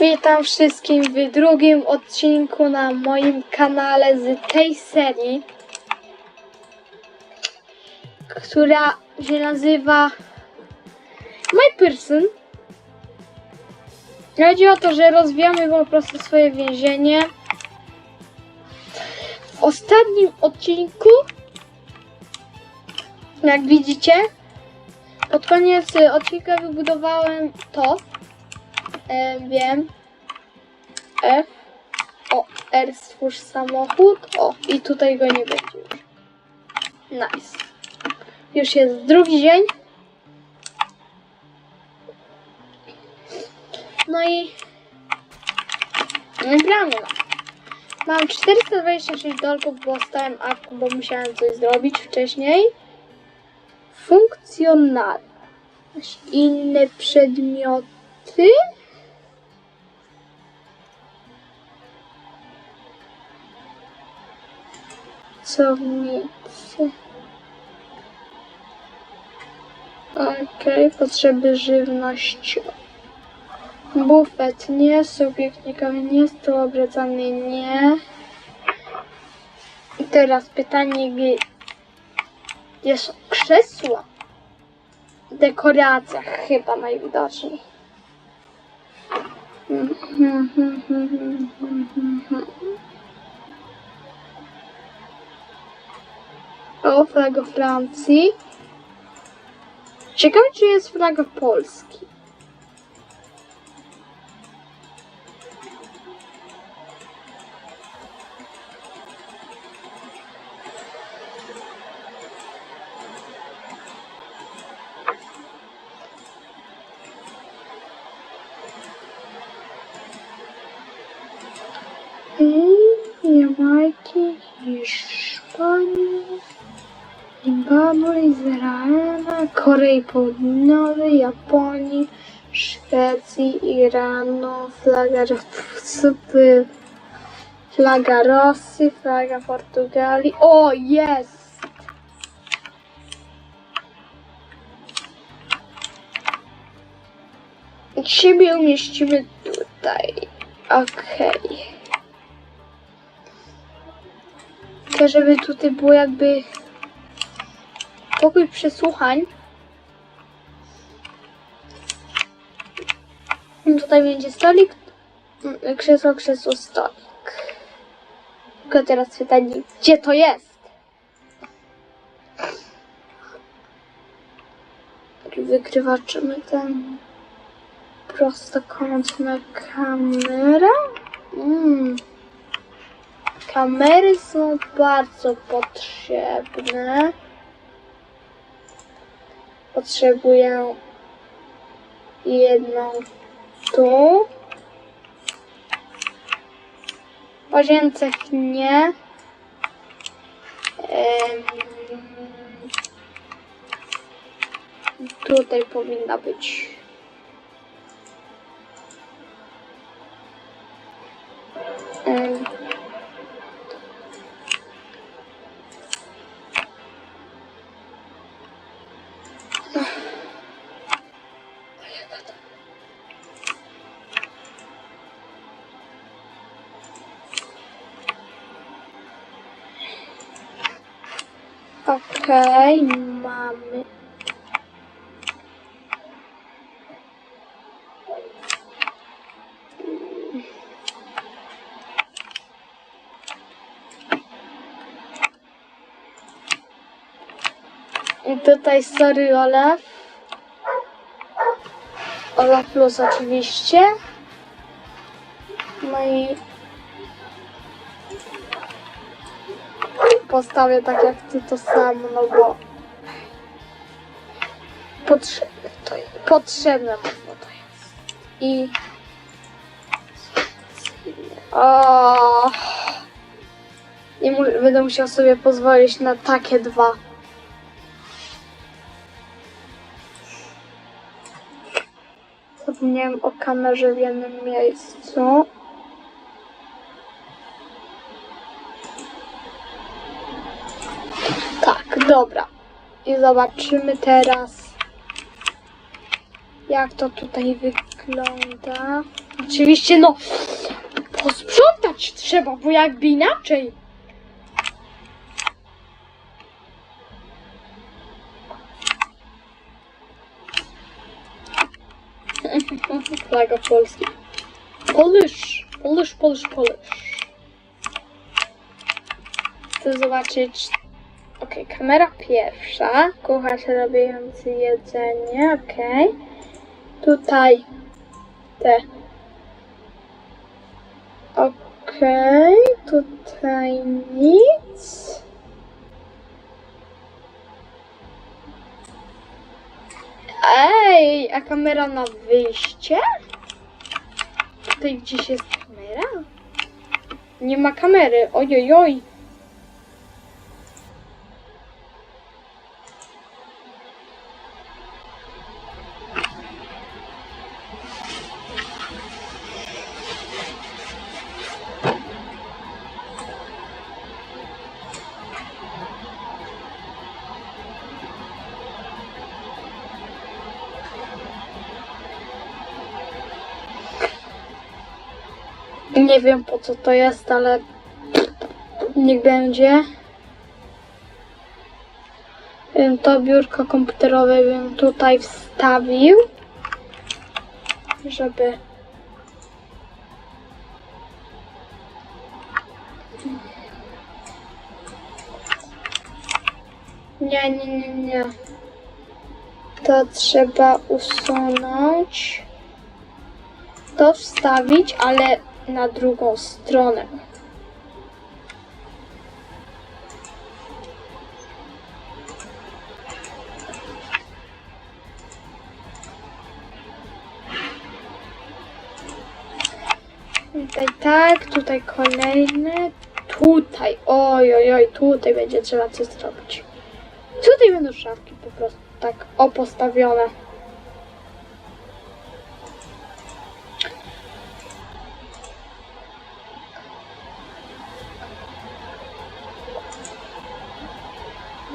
Witam wszystkim w drugim odcinku na moim kanale z tej serii, która się nazywa My Person. Chodzi o to, że rozwijamy po prostu swoje więzienie. W ostatnim odcinku, jak widzicie, pod koniec odcinka wybudowałem to. E, wiem. F. O, R stwórz samochód. O, i tutaj go nie będzie. Nice. Już jest drugi dzień. No i... Gramy. Mam 426 dolków, bo stałem awką, bo musiałem coś zrobić wcześniej. Funkcjonalne. Jakieś Inne przedmioty. Pracownicy. Okej, potrzeby żywności. Bufet nie, subiektnikowy nie, stół obracany nie. I teraz pytanie, gdzie krzesła? W dekoracjach chyba najwidoczniej. O, flaga Francji. Ciekawe, czy jest flaga Polski. Korei Południowej, Japonii, Szwecji, Iranu, flaga, Super, flaga Rosji, flaga Portugalii. O, jest! Siebie umieścimy tutaj. Okej. Chcę, żeby tutaj było jakby pokój przesłuchań. Tutaj będzie stolik, mm, krzesło, krzesło, stolik. Tylko teraz pytanie, gdzie to jest? Wykrywaczymy ten prostokątna kamera. Mm. Kamery są bardzo potrzebne. Potrzebuję jedną tu. W nie. Em, tutaj powinna być. Em, Okej, mamy. I tutaj sorry Olaf. Olaf plus oczywiście. No i postawię tak jak ty to samo, no bo potrzebne to jest. Potrzebne mocno to jest. I o, nie mu, będę musiał sobie pozwolić na takie dwa. Zapomniałem o kamerze w jednym miejscu. Tak, dobra. I zobaczymy teraz. jak to tutaj wygląda. Oczywiście, no, posprzątać trzeba, bo jakby inaczej. Flaga Polski. Polish, Polish, Polish, Polish. Chcę zobaczyć. Okej, kamera pierwsza. Kucharz robiący jedzenie, okej. Tutaj te. Okej, tutaj nic. Ej, a kamera na wyjście? Tutaj gdzieś jest kamera? Nie ma kamery, oj, oj. Nie wiem po co to jest, ale niech będzie. To biurko komputerowe bym tutaj wstawił, żeby Nie, nie, nie, nie. To trzeba usunąć. To wstawić, ale na drugą stronę. Tutaj tak, tutaj kolejny, tutaj, oj, oj, oj, tutaj będzie trzeba coś zrobić. Tutaj będą szafki po prostu tak o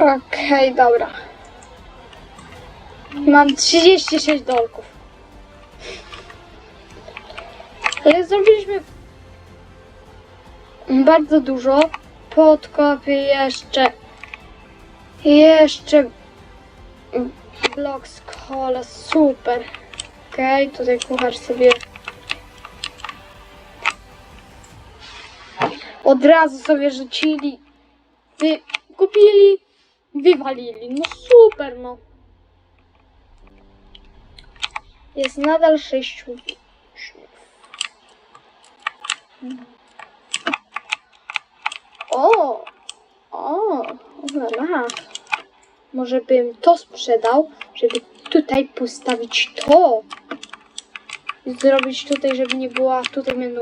Okej, dobra. Mam 36 dolków. Ale zrobiliśmy bardzo dużo. Podkopy jeszcze. Jeszcze blok z kola. Super. Okej, tutaj kucharz sobie od razu sobie rzucili. Kupili, wywalili. No super, no. Jest nadal sześciu uczniów. O! O! Ola. Może bym to sprzedał, żeby tutaj postawić to. I zrobić tutaj, żeby nie była tutaj będą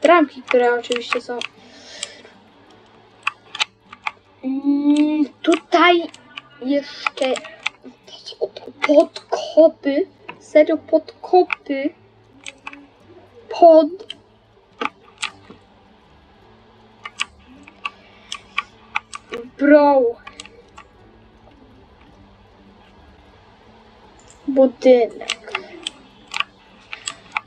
tramki, które oczywiście są Mm, tutaj jeszcze podkopy. Serio podkopy. Pod. Bro. Budynek.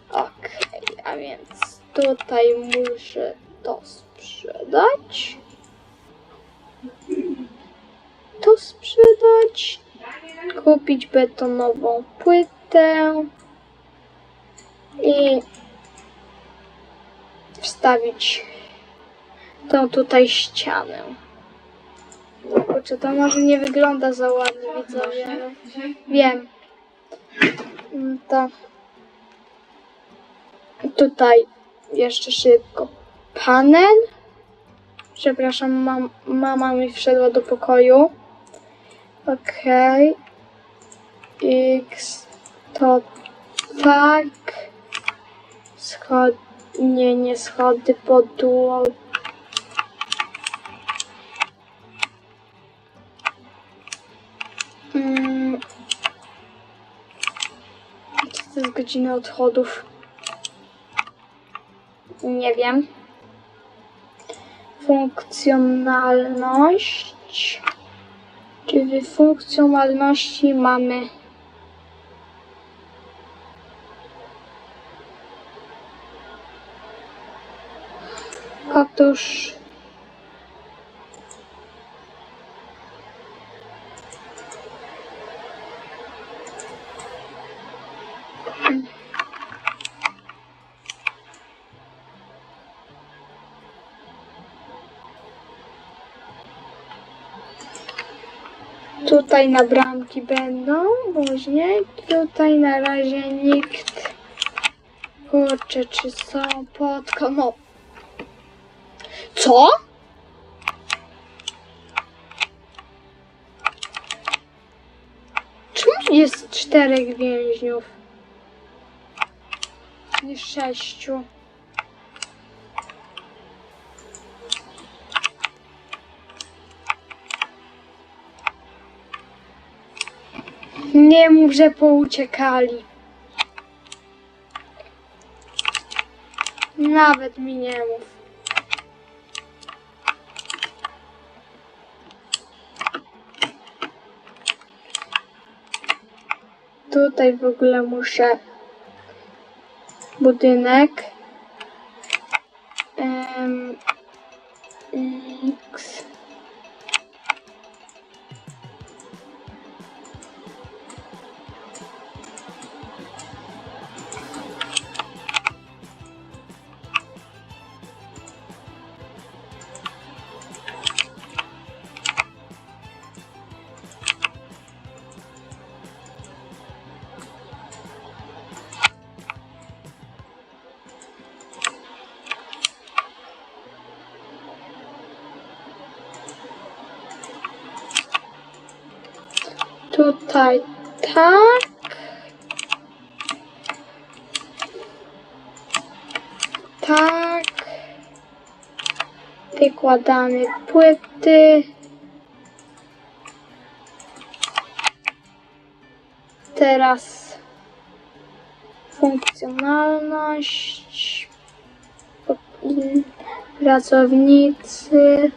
Okej, a więc tutaj muszę to sprzedać to sprzedać, kupić betonową płytę i wstawić tą tutaj ścianę. Kurczę, to może nie wygląda za ładnie, widzowie, wiem. Mm, To tutaj jeszcze szybko panel. Przepraszam, mam, mama mi wszedła do pokoju. Okej. X to tak. Schod... Nie, nie schody podłog. Mm. To jest godzina odchodów? Nie wiem funkcjonalność. Czy w funkcjonalności mamy? Katosz Tutaj na bramki będą później. Tutaj na razie nikt. Kurczę, czy są pod komo. Co? Czemu jest czterech więźniów? Nie sześciu. Nie mów, że pouciekali. Nawet mi nie mów. Tutaj w ogóle muszę budynek. Tutaj tak. Tak. Wykładamy płyty. Teraz funkcjonalność. Pracownicy.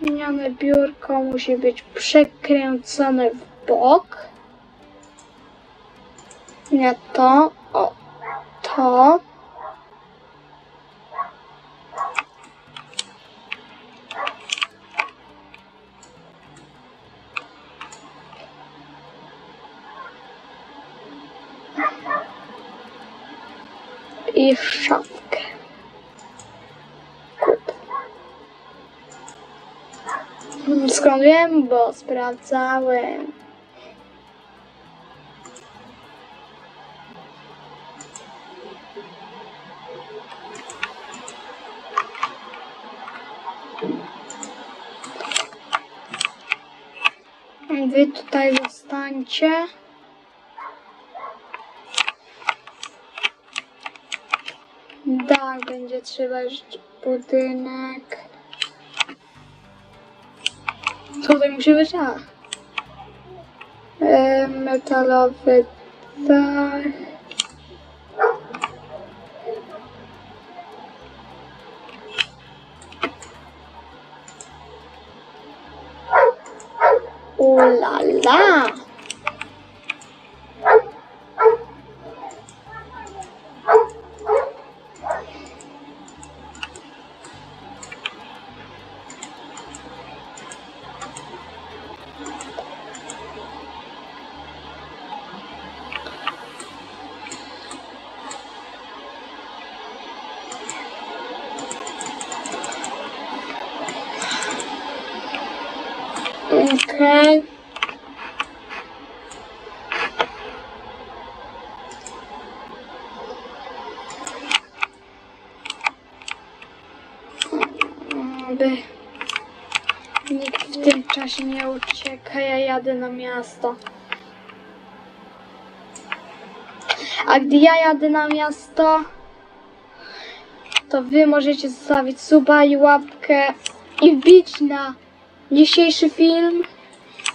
Zmienione biurko musi być przekręcone w bok. Nie to, o, to. I szafkę. Skąd wiem, bo sprawdzałem. Wy tutaj zostańcie. Tak, będzie trzeba budynek. Tutaj musi być A. E, metalowy dach. Ooh la la. Okay. Aby nikt w tym czasie nie ucieka, ja jadę na miasto. A gdy ja jadę na miasto, to wy możecie zostawić suba i łapkę i wbić na dzisiejszy film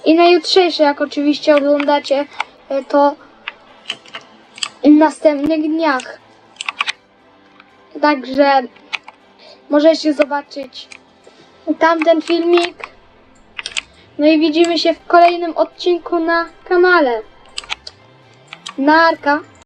i na jutrzejszy, jak oczywiście oglądacie e, to w następnych dniach. Także możecie zobaczyć tamten filmik. No i widzimy się w kolejnym odcinku na kanale. Narka.